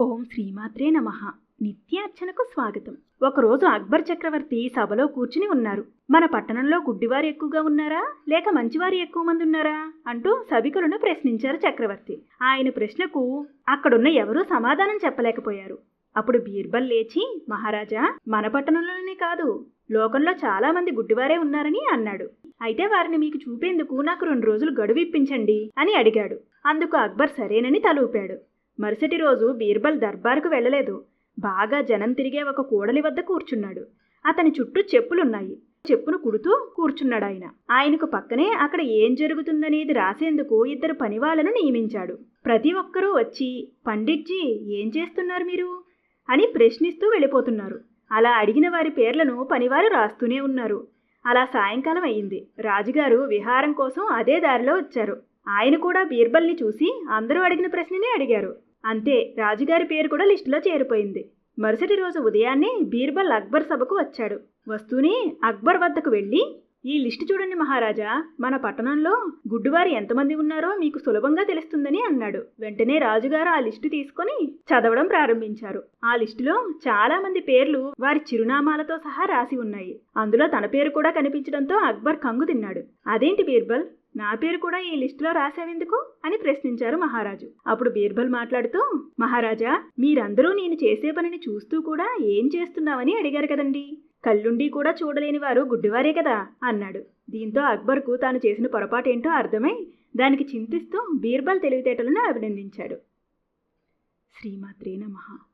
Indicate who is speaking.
Speaker 1: ఓం శ్రీమాత్రే నమ. నిత్యార్చనకు స్వాగతం. ఒకరోజు అక్బర్ చక్రవర్తి సభలో కూర్చుని ఉన్నారు. మన పట్టణంలో గుడ్డివారు ఎక్కువగా ఉన్నారా? లేక మంచివారు ఎక్కువ మంది ఉన్నారా? అంటూ సభికులను ప్రశ్నించారు చక్రవర్తి. ఆయన ప్రశ్నకు అక్కడున్న ఎవరూ సమాధానం చెప్పలేకపోయారు. అప్పుడు బీర్బల్ లేచి మహారాజా మన పట్టణంలోనే కాదు లోకంలో చాలా మంది గుడ్డివారే ఉన్నారని అన్నాడు. అయితే వారిని మీకు చూపేందుకు నాకు రెండు రోజులు గడువు ఇప్పించండి అని అడిగాడు. అందుకు అక్బర్ సరేనని తలూపాడు. మరుసటి రోజు బీర్బల్ దర్బారుకు వెళ్ళలేదు. బాగా జనం తిరిగే ఒక కూడలి వద్ద కూర్చున్నాడు. అతని చుట్టూ చెప్పులున్నాయి. చెప్పును కుడుతూ కూర్చున్నాడు ఆయన. ఆయనకు పక్కనే అక్కడ ఏం జరుగుతుందనేది రాసేందుకు ఇద్దరు పనివాళ్ళను నియమించాడు. ప్రతి ఒక్కరూ వచ్చి పండిట్జీ ఏం చేస్తున్నారు మీరు? అని ప్రశ్నిస్తూ వెళ్ళిపోతున్నారు. అలా అడిగిన వారి పేర్లను పనివారు రాస్తూనే ఉన్నారు. అలా సాయంకాలం అయింది. రాజుగారు విహారం కోసం అదే దారిలో వచ్చారు. ఆయన కూడా బీర్బల్ని చూసి అందరూ అడిగిన ప్రశ్ననే అడిగారు. అంతే రాజుగారి పేరు కూడా లిస్టులో చేరిపోయింది. మరుసటి రోజు ఉదయాన్నే బీర్బల్ అక్బర్ సభకు వచ్చాడు. వస్తూనే అక్బర్ వద్దకు వెళ్ళి ఈ లిస్టు చూడండి మహారాజా మన పట్టణంలో గుడ్డివారు ఎంతమంది ఉన్నారో మీకు సులభంగా తెలుస్తుందని అన్నాడు. వెంటనే రాజుగారు ఆ లిస్టు తీసుకొని చదవడం ప్రారంభించారు. ఆ లిస్టులో చాలా మంది పేర్లు వారి చిరునామాలతో సహా రాసి ఉన్నాయి. అందులో తన పేరు కూడా కనిపించడంతో అక్బర్ కంగు తిన్నాడు. అదేంటి బీర్బల్? నా పేరు కూడా ఈ లిస్టులో రాసావెందుకు? అని ప్రశ్నించారు మహారాజు. అప్పుడు బీర్బల్ మాట్లాడుతూ మహారాజా మీరందరూ నేను చేసే పనిని చూస్తూ కూడా ఏం చేస్తున్నావని అడిగారు కదండి. కళ్ళుండి కూడా చూడలేని వారు గుడ్డివారే కదా అన్నాడు. దీంతో అక్బర్కు తాను చేసిన పొరపాటేంటో అర్థమై దానికి చింతిస్తూ బీర్బల్ తెలివితేటలను అభినందించాడు. శ్రీమాత్రే నమః.